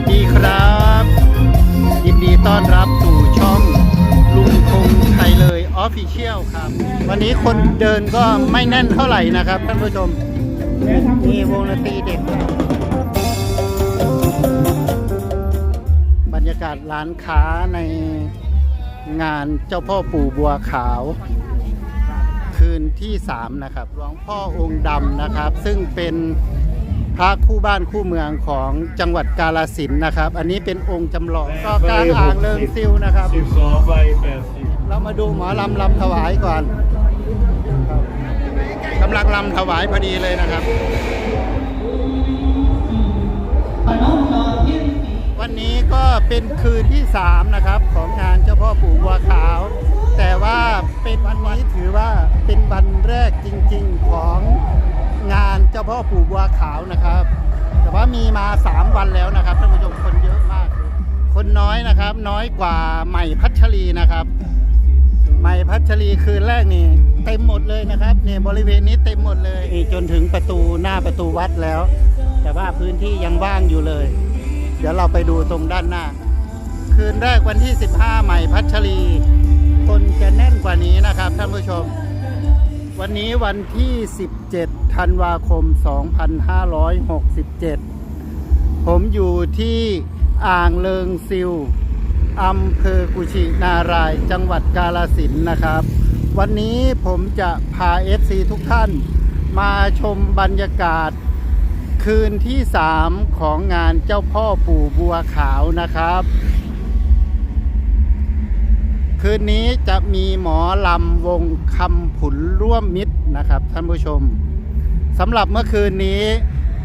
วัสดีครับ ยินดีต้อนรับสู่ช่องลุงคงไทยเลยออฟฟิเชียลครับ วันนี้คนเดินก็ไม่แน่นเท่าไหร่นะครับท่านผู้ชมมีวงดนตรีเด็ก บรรยากาศร้านค้าในงานเจ้าพ่อปู่บัวขาว คืนที่ 3 นะครับหลวงพ่อองค์ดำนะครับ ซึ่งเป็น พระคู่บ้านคู่เมืองของจังหวัดกาลสินนะครับ อันนี้เป็นองค์จำลองก็กลางอ่างเริงซิวนะครับสิบสองใบแปดสิบเรามาดูหมอลำลำถวายก่อนกำลังลำถวายพอดีเลยนะครับ วันนี้ก็เป็นคืนที่ 3 นะครับ ของงานเจ้าพ่อปู่บัวขาว แต่ว่าเป็นวันนี้ถือว่าเป็นวันแรกจริง ๆของ งานเจ้าพ่อปู่บัวขาวนะครับ แต่ว่ามีมา 3 วันแล้วนะครับท่านผู้ชมคนเยอะมาก คนน้อยนะครับ น้อยกว่าใหม่พัชรีนะครับ ใหม่พัชรีคืนแรกนี่เต็มหมดเลยนะครับเนี่ยบริเวณนี้เต็มหมดเลยจนถึงประตูหน้าประตูวัดแล้ว แต่ว่าพื้นที่ยังว่างอยู่เลย เดี๋ยวเราไปดูตรงด้านหน้า คืนแรกวันที่ 15 ใหม่พัชรี คนจะแน่นกว่านี้นะครับท่านผู้ชม วันนี้วันที่ 17 ธันวาคม 2567 ผมอยู่ที่อ่างเลิงซิวอำเภอกุชินาราย จังหวัดกาลสินนะครับ วันนี้ผมจะพา FC ทุกท่าน มาชมบรรยากาศ คืนที่ 3 ของงานเจ้าพ่อปู่บัวขาวนะครับ คืนนี้จะมีหมอลำวงคำผุนร่วมมิตรนะครับ ท่านผู้ชมสำหรับเมื่อคืนนี้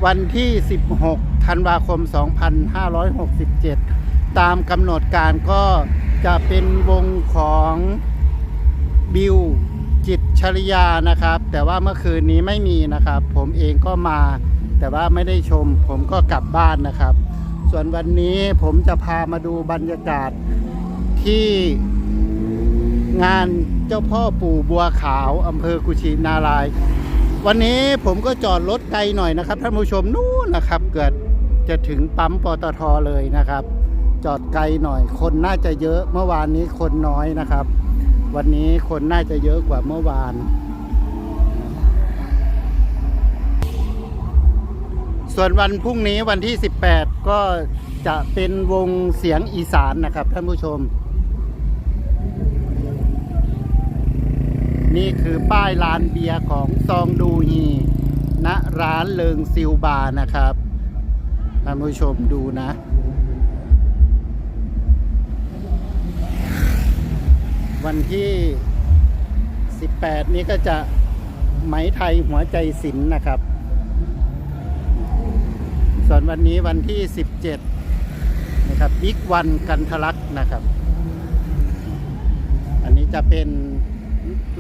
วันที่ 16 ธันวาคม 2567 ตามกำหนดการก็จะเป็นวงของบิวจิตชริยานะครับ แต่ว่าเมื่อคืนนี้ไม่มีนะครับ ผมเองก็มา แต่ว่าไม่ได้ชม ผมก็กลับบ้านนะครับ ส่วนวันนี้ผมจะพามาดูบรรยากาศที่ งานเจ้าพ่อปู่บัวขาวอำเภอกุชินาราย วันนี้ผมก็จอดรถไกลหน่อยนะครับท่านผู้ชมนู่นนะครับ เกิดจะถึงปั๊มปตทเลยนะครับ จอดไกลหน่อย คนน่าจะเยอะเมื่อวานนี้คนน้อยนะครับ วันนี้คนน่าจะเยอะกว่าเมื่อวาน ส่วนวันพรุ่งนี้วันที่ 18 ก็จะเป็นวงเสียงอีสานนะครับท่านผู้ชม นี่คือป้ายร้านเบียร์ของซองดูฮีณร้านเลิงซิลบาร์นะครับท่านผู้ชมดูนะ วันที่ 18 นี้ก็จะไหมไทยหัวใจศิลป์นะครับ ส่วนวันนี้วันที่ 17 นะครับบิ๊กวันกันทลักนะครับ อันนี้จะเป็น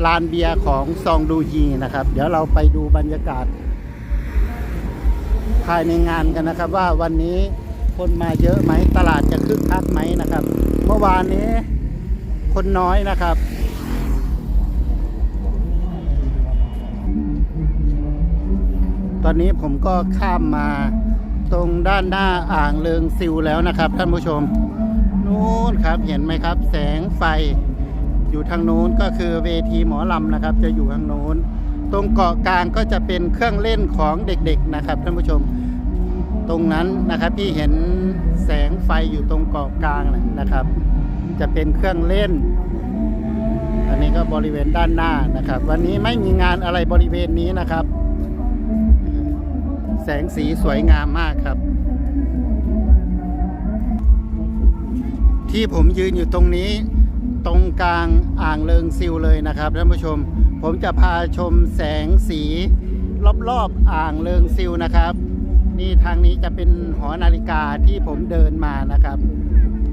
ลานเบียร์ของซองดูฮีนะครับ เดี๋ยวเราไปดูบรรยากาศ ภายในงานกันนะครับ ว่าวันนี้คนมาเยอะไหมตลาดจะคึกคักไหมนะครับ เมื่อวานนี้คนน้อยนะครับตอนนี้ผมก็ข้ามมาตรงด้านหน้าอ่างเลิงซิวแล้วนะครับ ท่านผู้ชม นู้นครับเห็นไหมครับ แสงไฟ อยู่ทางโน้นก็คือเวทีหมอลำนะครับ จะอยู่ทางโน้น ตรงเกาะกลางก็จะเป็นเครื่องเล่นของเด็กๆนะครับท่านผู้ชมตรงนั้นนะครับที่เห็นแสงไฟอยู่ตรงเกาะกลางนะครับ จะเป็นเครื่องเล่น อันนี้ก็บริเวณด้านหน้านะครับ วันนี้ไม่มีงานอะไรบริเวณนี้นะครับ แสงสีสวยงามมากครับ ที่ผมยืนอยู่ตรงนี้ ตรงกลางอ่างเลิงซิวเลยนะครับท่านผู้ชม ผมจะพาชมแสงสีรอบๆอ่างเลิงซิวนะครับ นี่ทางนี้จะเป็นหอนาฬิกาที่ผมเดินมานะครับ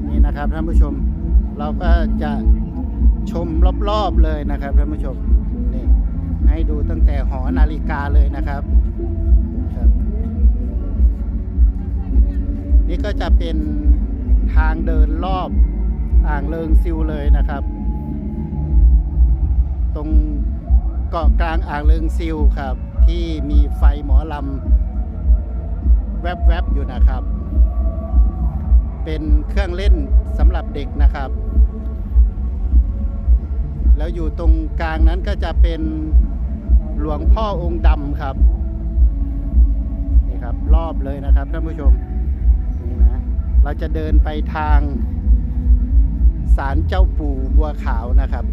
นี่นะครับท่านผู้ชม เราก็จะชมรอบๆเลยนะครับท่านผู้ชมนี่ให้ดูตั้งแต่หอนาฬิกาเลยนะครับนี่ก็จะเป็นทางเดินรอบ อ่างเลิงซิวเลยนะครับ ตรงเกาะกลางอ่างเลิงซิวครับ ที่มีไฟหมอลำแวบๆอยู่นะครับ เป็นเครื่องเล่นสำหรับเด็กนะครับ แล้วอยู่ตรงกลางนั้นก็จะเป็นหลวงพ่อองค์ดำครับนี่ครับ รอบเลยนะครับท่านผู้ชมนี่นะเราจะเดินไปทาง ศาลเจ้าปู่บัวขาวนะครับ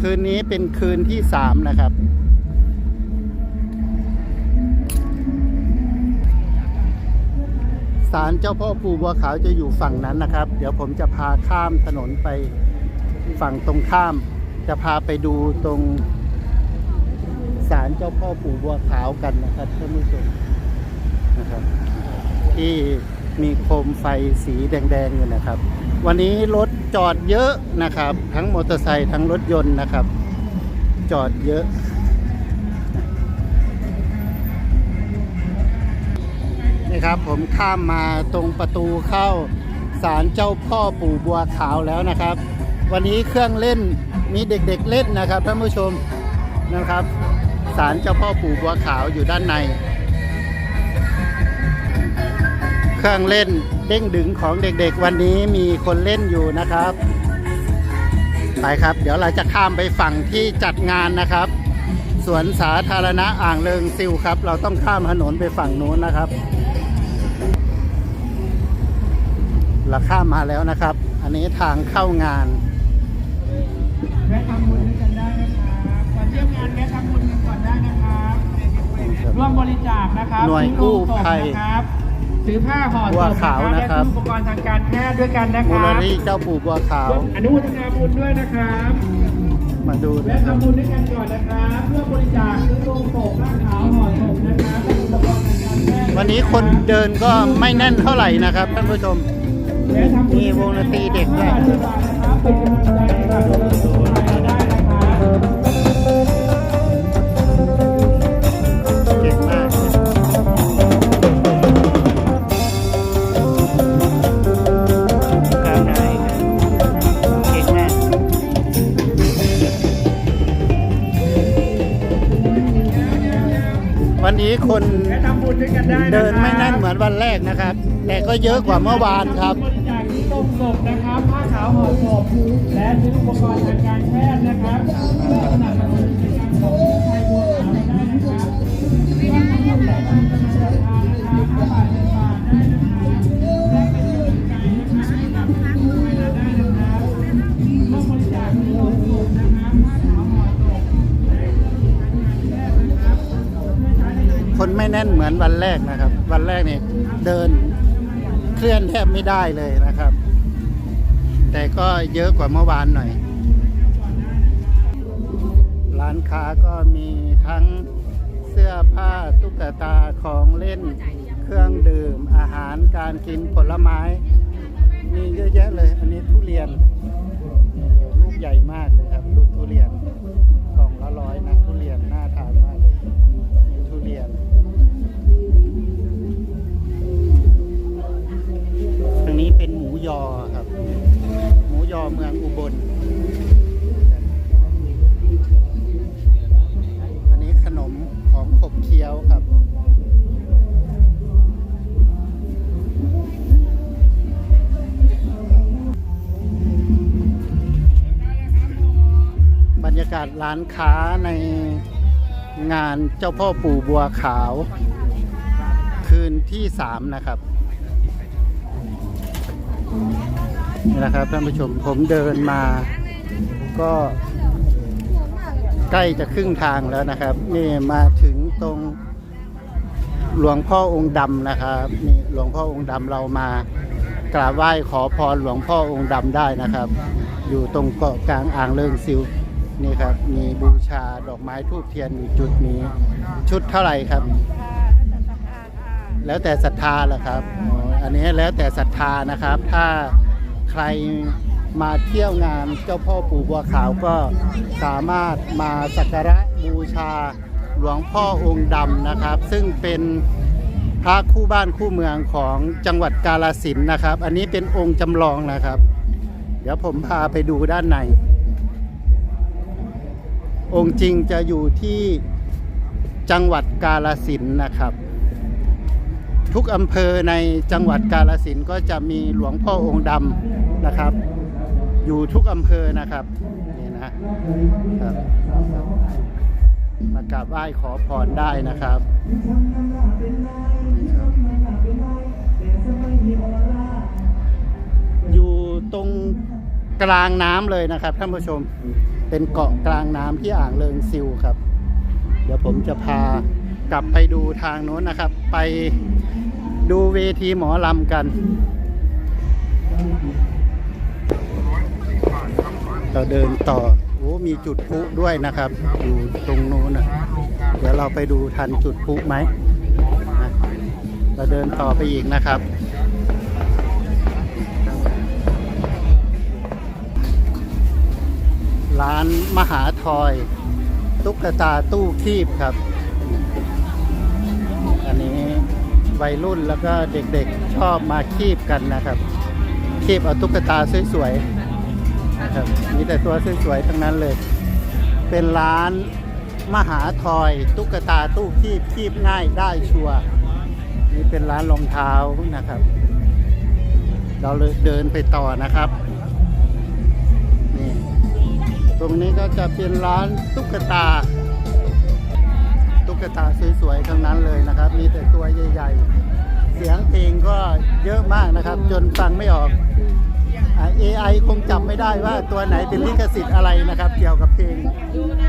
คืนนี้เป็นคืนที่สามนะครับ ศาลเจ้าพ่อปู่บัวขาวจะอยู่ฝั่งนั้นนะครับ เดี๋ยวผมจะพาข้ามถนนไปฝั่งตรงข้าม จะพาไปดูตรงศาลเจ้าพ่อปู่บัวขาวกันนะครับท่านผู้ชมนะครับ ที่มีโคมไฟสีแดงๆอยู่นะครับ วันนี้รถจอดเยอะนะครับ ทั้งมอเตอร์ไซค์ทั้งรถยนต์นะครับ จอดเยอะนี่ครับผมข้ามมาตรงประตูเข้าศาลเจ้าพ่อปู่บัวขาวแล้วนะครับ วันนี้เครื่องเล่นมีเด็กๆเล่นนะครับท่านผู้ชมนะครับศาลเจ้าพ่อปู่บัวขาวอยู่ด้านใน รื่องเล่นเด้งดึงของเด็กๆ วันนี้มีคนเล่นอยู่นะครับ ไปครับ เดี๋ยวเราจะข้ามไปฝั่งที่จัดงานนะครับ สวนสาธารณะอ่างเริงซิวครับ เราต้องข้ามถนนไปฝั่งนู้นนะครับ เราข้ามมาแล้วนะครับ อันนี้ทางเข้างานแวะทำบุญด้วยกันได้นะครับก่อนเที่ยงงานแวะทำบุญกันก่อนได้นะครับร่วมบริจาคนะครับหน่วยซื้อโรงกู้ศพภัยนะครับ ซื้อผ้าห่อศบัวพขาวนะครับ และซื้ออุปกรณ์ทางการแพทย์ด้วยกันนะคมูลรับนิธิเจ้าปู่บัวขาว ร่วมอนุโมทนาบุญด้วยนะครับ มาดูแวะนะครับ ทำบุญด้วยกันก่อนนะครับเพื่อบริจาคซื้อโรงศพผ้าขาวห่อศพนะครับและอุปกรณ์ทางการแพทย์วันนี้คนเดินก็ไม่แน่นเท่าไหร่นะครับ ท่านผู้ชมแวะทำบุญมีวงดนตรีเด็กด้วย ห้าสิบบาทนะครับเป็นกำลังใจ นนี้คนแวะทำบุญด้วยกันได้ะครับเดินไม่แน่นเหมือนวันแรกนะครับ แต่ก็เยอะกว่าเมื่อวานครับบริจาคที่ต้มศพนะครับผ้าขาวห่อศพและซื้ออุปกรณ์ทางการแพทย์นะครับเพื่อสนับสนุนกิจกรรมของกู้ภัยบัวขาวได้นะครับไม่ได้นะคะ ไม่แน่นเหมือนวันแรกนะครับ วันแรกเนี่ยเดินเคลื่อนแทบไม่ได้เลยนะครับ แต่ก็เยอะกว่าเมื่อวานหน่อย ร้านค้าก็มีทั้งเสื้อผ้าตุ๊กตาของเล่น เครื่องดื่มอาหารการกินผลไม้ มีเยอะแยะเลย อันนี้ทุเรียนลูกใหญ่มากเลยครับลูกทุเรียนกล่องละร้อยนะ ยอครับ หมูยอเมืองอุบล อันนี้ขนมของขบเคี้ยวครับบรรยากาศร้านค้าในงานเจ้าพ่อปู่บัวขาว คืนที่สามนะครับ นี่นะครับท่านผู้ชมผมเดินมา ก็ใกล้จะครึ่งทางแล้วนะครับ นี่มาถึงตรงหลวงพ่อองค์ดำนะครับนี่หลวงพ่อองค์ดำเรามากราบไหว้ขอพรหลวงพ่อองค์ดำได้นะครับ อยู่ตรงเกาะกลางอ่างเลิงซิวนี่ครับ มีบูชาดอกไม้ทูบเทียนอยู่จุดนี้ ชุดเท่าไหร่ครับ แล้วแต่ศรัทธาเหรอครับอันนี้แล้วแต่ศรัทธานะครับถ้า ใครมาเที่ยวงานเจ้าพ่อปู่บัวขาวก็สามารถมาสักการะบูชาหลวงพ่อองค์ดำนะครับ ซึ่งเป็นพระคู่บ้านคู่เมืองของจังหวัดกาลสินนะครับ อันนี้เป็นองค์จำลองนะครับ เดี๋ยวผมพาไปดูด้านใน องค์จริงจะอยู่ที่จังหวัดกาลสินนะครับ ทุกอำเภอในจังหวัดกาลสินก็จะมีหลวงพ่อองค์ดำนะครับ อยู่ทุกอำเภอนะครับนี่นะครับมากราบไหว้ขอพรได้นะครับอยู่ตรงกลางน้ำเลยนะครับท่านผู้ชมเป็นเกาะกลางน้ำที่อ่างเลิงซิวครับ เดี๋ยวผมจะพากลับไปดูทางโน้นนะครับ ไป ดูเวทีหมอลำกัน เราเดินต่อ โอ้ มีจุดพลุด้วยนะครับ อยู่ตรงโน้นนะเดี๋ยวเราไปดูทันจุดพลุไหม เราเดินต่อไปอีกนะครับร้านมหาทอย ตุ๊กตาตู้คีบครับ วัยรุ่นแล้วก็เด็กๆชอบมาคีบกันนะครับ คีบเอาตุ๊กตาสวยๆนะครับมีแต่ตัวสวยๆทั้งนั้นเลย เป็นร้านมหาทอยตุ๊กตาตู้คีบคีบง่ายได้ชัวร์นี่เป็นร้านรองเท้านะครับ เราเลยเดินไปต่อนะครับนี่ตรงนี้ก็จะเป็นร้านตุ๊กตา กตาสวยๆทั้งนั้นเลยนะครับ มีแต่ตัวใหญ่ๆ เสียงเพลงก็เยอะมากนะครับ จนฟังไม่ออกอ่า AI คงจำไม่ได้ว่าตัวไหนเป็นลิขสิทธิ์อะไรนะครับ เกี่ยวกับเพลง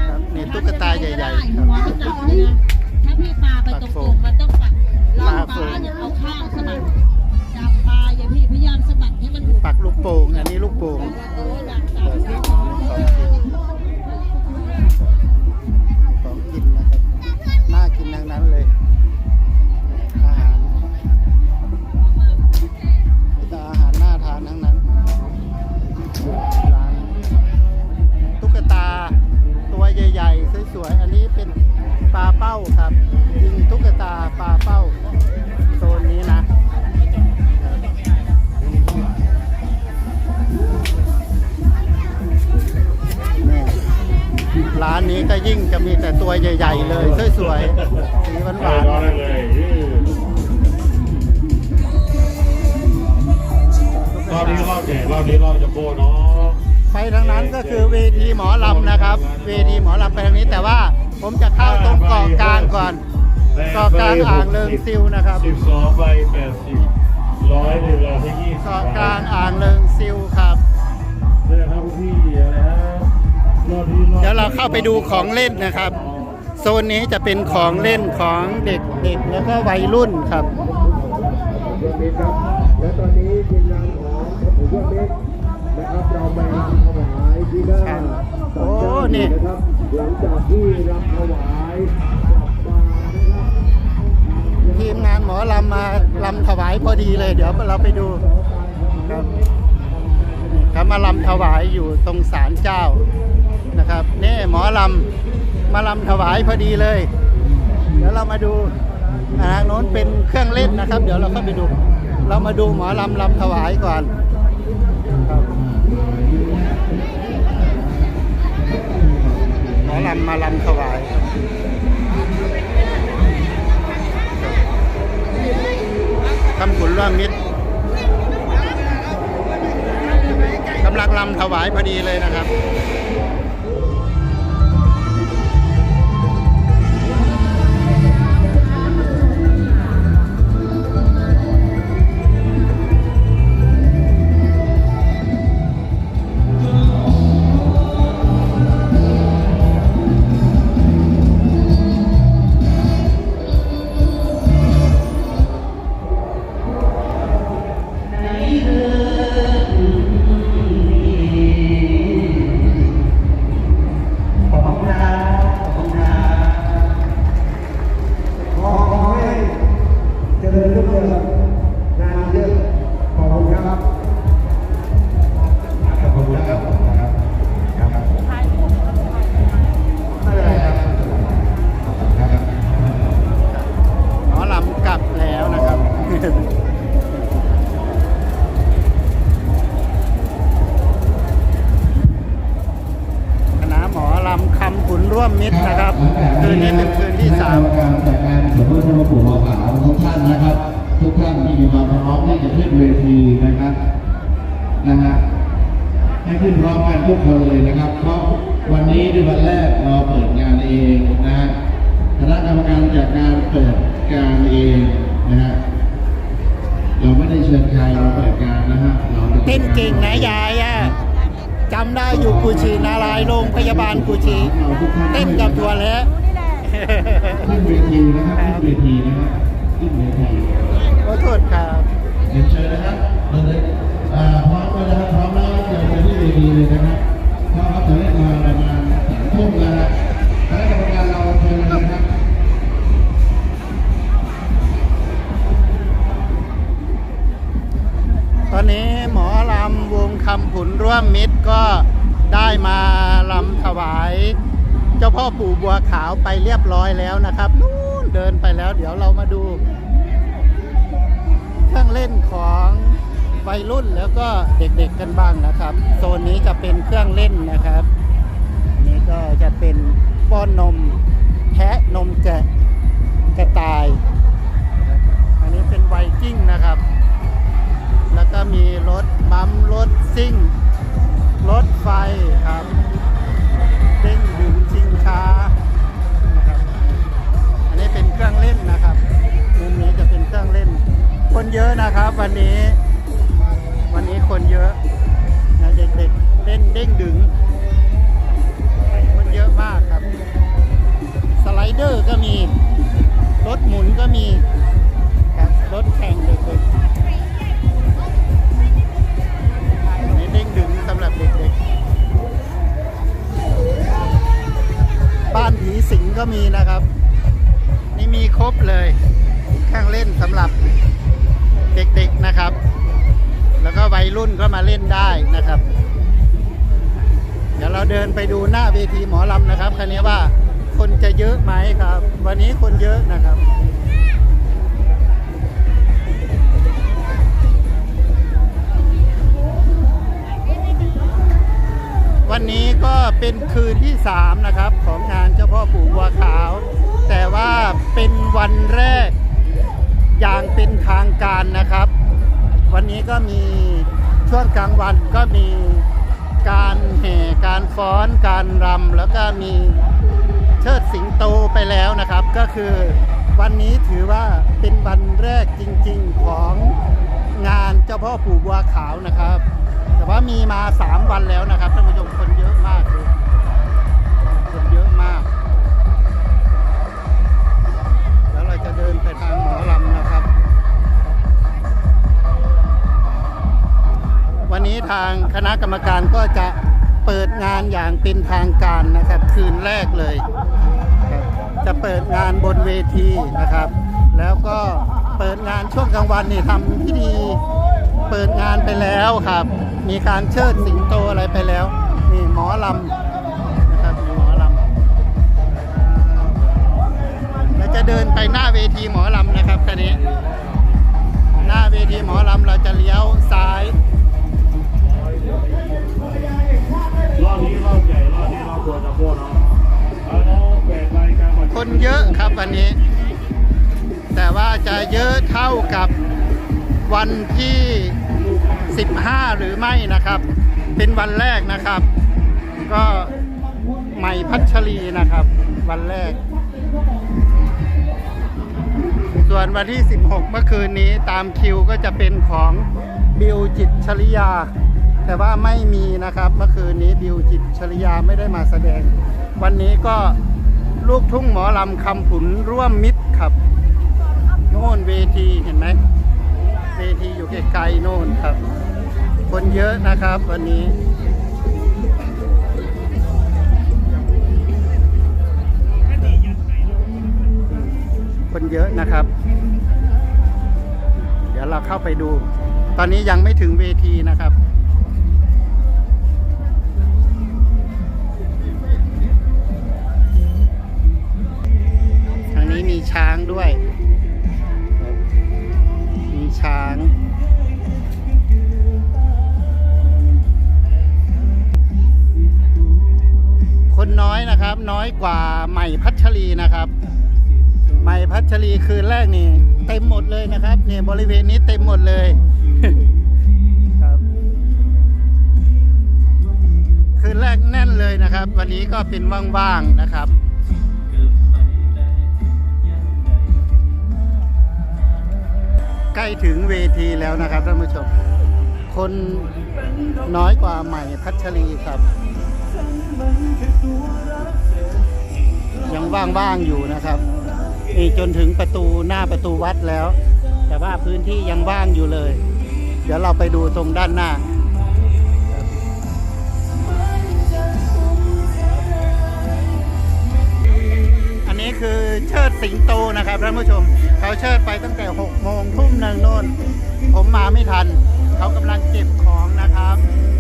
ครับนี่ตุ๊กตาใหญ่ๆครับหัวมันจับเลยนะถ้าพี่ปลาไปตรงๆมันต้องปักล่องปลาอย่าเอาข้างสะบัดจับปลาอย่าพี่พยายามสะบัดให้มันหมุนปักลูกโป่งอันนี้ลูกโป่งโอ้ยหลังสามสี่สองของ หญ่ๆเลยสวยๆสีหวานรอได้เลยรอบนี้รอบใหญ่รอบนี้รอบจัมโบ้เนาะๆไปทางนั้นก็คือเวทีหมอลำนะครับ เวทีหมอลำไปทางนี้แต่ว่าผมจะเข้าตรงเกาะกลางก่อนเกาะกลางอ่างเริงซิวนะครับสิบสองใบแปดสิบร้อยหนึ่งร้อยที่ยี่สิบเกาะกลางอ่างเริงซิวครับเนี่ยครับพี่อะไรฮะรอบนี้อบ เดี๋ยวเราเข้าไปดูของเล่นนะครับ โซนนี้จะเป็นของเล่นของเด็กๆแล้วก็วัยรุ่นครับและตอนนี้ทีมงานของพระผู้ช่วยเมฆนะครับเราไปรำถวายที่หน้าครับศาลเจ้าโอ้นี่นะครับหลังจากที่รำถวายกลับมานะครับทีมงานหมอลำมาลำถวายพอดีเลย เดี๋ยวเราไปดูครับครับมาลำถวายอยู่ตรงศาลเจ้านะครับนี่หมอลำ มาลำถวายพอดีเลย เดี๋ยวเรามาดูทางโน้นเป็นเครื่องเล่นนะครับ เดี๋ยวเราเข้าไปดู เรามาดูหมอลำลำถวายก่อนหมอลำมาลำถวายครับคำขุนร่วมมิตรกำลังลำถวายพอดีเลยนะครับ นร่วมมิตรนะครับ คืนนี้เป็นคืนที่สามการจัดงานสมมติธรรมปู่หัวขาวทุกท่านนะครับ ทุกท่านที่มีความพร้อมที่จะขึ้นเวทีนะครับนะฮะให้ขึ้นพร้อมกันทุกคนเลยนะครับ เพราะวันนี้เป็นวันแรกเราเปิดงานเองนะฮะคณะกรรมการจัดงานเปิดงานเองนะฮะเราไม่ได้เชิญใครเราเปิดงานนะฮะเราจะเต้นเก่งนะยายอะ จำได้อยู่กุชินารายณ์โรงพยาบาลกุชิเต้นกับทัวแล้วขึ้นเวทีนะครับขึ้นเวทีนะครับขึ้นเวทีขอโทษครับเรียนเชิญนะครับเราเลยอ่า ปู่บัวขาวไปเรียบร้อยแล้วนะครับนู่นเดินไปแล้ว เดี๋ยวเรามาดู เครื่องเล่นของวัยรุ่นแล้วก็เด็กๆกันบ้างนะครับ โซนนี้จะเป็นเครื่องเล่นนะครับ นี่ก็จะเป็นป้อนนม ก็มีนะครับ นี่มีครบเลยเครื่องเล่นสำหรับเด็กๆนะครับ แล้วก็วัยรุ่นก็มาเล่นได้นะครับ เดี๋ยวเราเดินไปดูหน้าเวทีหมอลำนะครับคันนี้ว่าคนจะเยอะไหมครับ วันนี้คนเยอะนะครับ วันนี้ก็เป็นคืนที่ 3 นะครับ ของงานเจ้าพ่อปู่บัวขาว แต่ว่าเป็นวันแรกอย่างเป็นทางการนะครับ วันนี้ก็มีช่วงกลางวันก็มีการแห่การฟ้อนการรำแล้วก็มีเชิดสิงโตไปแล้วนะครับ ก็คือวันนี้ถือว่าเป็นวันแรกจริง ๆของงานเจ้าพ่อปู่บัวขาวนะครับ ว่ามีมา 3 วันแล้วนะครับท่านผู้ชมคนเยอะมากเลยคนเยอะมาก แล้วเราจะเดินไปทางหมอลำนะครับ วันนี้ทางคณะกรรมการก็จะเปิดงานอย่างเป็นทางการนะครับ คืนแรกเลย จะเปิดงานบนเวทีนะครับ แล้วก็เปิดงานช่วงกลางวันนี่ทำพิธี เปิดงานไปแล้วครับ มีการเชิดสิงโตอะไรไปแล้ว นี่หมอลำนะครับมีหมอลำเราจะเดินไปหน้าเวทีหมอลำนะครับคันนี้ หน้าเวทีหมอลำเราจะเลี้ยวซ้ายรอบนี้รอบใหญ่รอบนี้รอบตัวจะโค่นเนะเอาน้องแบ่งรคนเยอะครับวันนี้ แต่ว่าจะเยอะเท่ากับวันที่ 15 หรือไม่นะครับ เป็นวันแรกนะครับ ก็ใหม่พัชรีนะครับ วันแรก ส่วนวันที่ 16 เมื่อคืนนี้ตามคิวก็จะเป็นของบิวจิตชริยา แต่ว่าไม่มีนะครับ เมื่อคืนนี้บิวจิตชริยาไม่ได้มาแสดง วันนี้ก็ลูกทุ่งหมอลำคำผุนร่วมมิตรครับโน่นเวทีเห็นไหม เวทีอยู่ไกลๆโน่นครับ คนเยอะนะครับวันนี้คนเยอะนะครับ เดี๋ยวเราเข้าไปดู ตอนนี้ยังไม่ถึงเวทีนะครับ อยกว่าใหม่พัชรีนะครับ ใหม่พัชรีคืนแรกนี่เต็มหมดเลยนะครับเนี่ยบริเวณนี้เต็มหมดเลยครับคืนแรกแน่นเลยนะครับ วันนี้ก็เป็นว่างๆนะครับใกล้ถึงเวทีแล้วนะครับท่านผู้ชม คนน้อยกว่าใหม่พัชรีครับ ยังว่างๆอยู่นะครับนี่จนถึงประตูหน้าประตูวัดแล้ว แต่ว่าพื้นที่ยังว่างอยู่เลย เดี๋ยวเราไปดูตรงด้านหน้าอันนี้คือเชิดสิงโตนะครับท่านผู้ชม เขาเชิดไปตั้งแต่6โมงทุ่มหนึ่งโน่น ผมมาไม่ทัน เขากำลังเก็บของนะครับ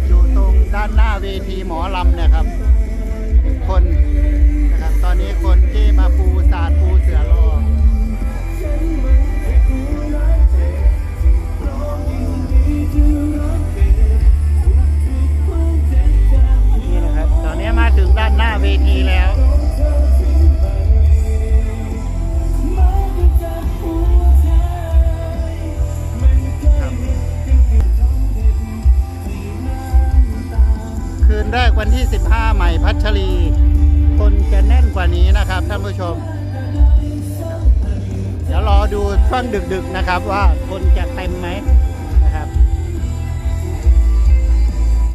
อยู่ตรงด้านหน้าเวทีหมอลำเนี่ยครับ คน นะครับ ตอนนี้คน